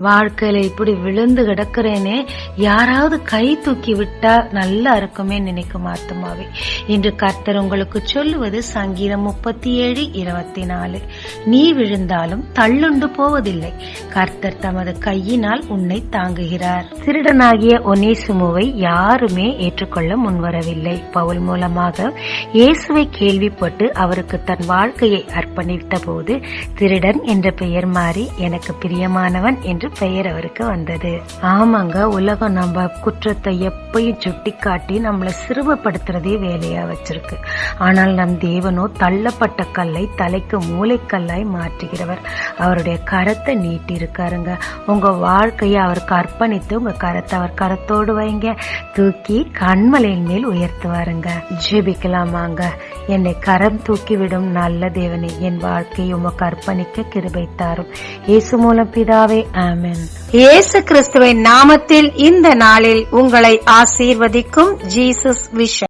வாழ்க்கையில இப்படி விழுந்து கிடக்கிறேனே யாராவது கை தூக்கி விட்டா நல்லா இருக்குமே நினைக்கும் ஆத்மாவே. இன்று கர்த்தர் உங்களுக்கு சொல்லுவது சங்கீதம் முப்பத்தி ஏழு இருபத்தி நாலு நீ விழுந்தாலும் தள்ளுண்டு போவதில்லை. கர்த்தர் தமது கையினால் உன்னை தாங்குகிறார். திருடனாகிய ஒனேசுமுவை யாருமே ஏற்றுக்கொள்ள முன்வரவில்லை. பவுல் மூலமாக இயேசுவை கேள்விப்பட்டு அவருக்கு தன் வாழ்க்கையை அர்ப்பணித்த போது திருடன் என்ற பெயர் மாறி எனக்கு பிரியமானவன் என்று பெயர் அவருக்கு வந்தது. ஆமாங்க உலகம் நம்ம குற்றத்தை எப்பயும் சுட்டிக்காட்டி நம்மளை சிறுவப்படுத்துறதே வேலையா வச்சிருக்கு. ஆனால் நம் தேவனோ தள்ளப்பட்ட கல்லை தலைக்கு மூளைக்கல்லாய் மாற்றுகிறவர். அவருடைய கரத்தை நீட்டி இருக்காருங்க உங்க வாழ்க்கையை அவருக்கு அர்ப்பணித்து உங்க கரத்தை அவர் கரத்தோடு வைங்க. தூக்கி கண்மலையின் மேல் உயர்த்துவாருங்க. ஜெபிக்கலாமாங்க? என்னை கரம் தூக்கிவிடும் நல்ல தேவனே என் வாழ்க்கையை உமக்கு அர்ப்பணிக்க கிருபை தாரும். இயேசு மூலம் பிதாவே ஆமென். இயேசு கிறிஸ்துவின் நாமத்தில் இந்த நாளில் உங்களை ஆசீர்வதிக்கும் ஜீசஸ் விஷன்.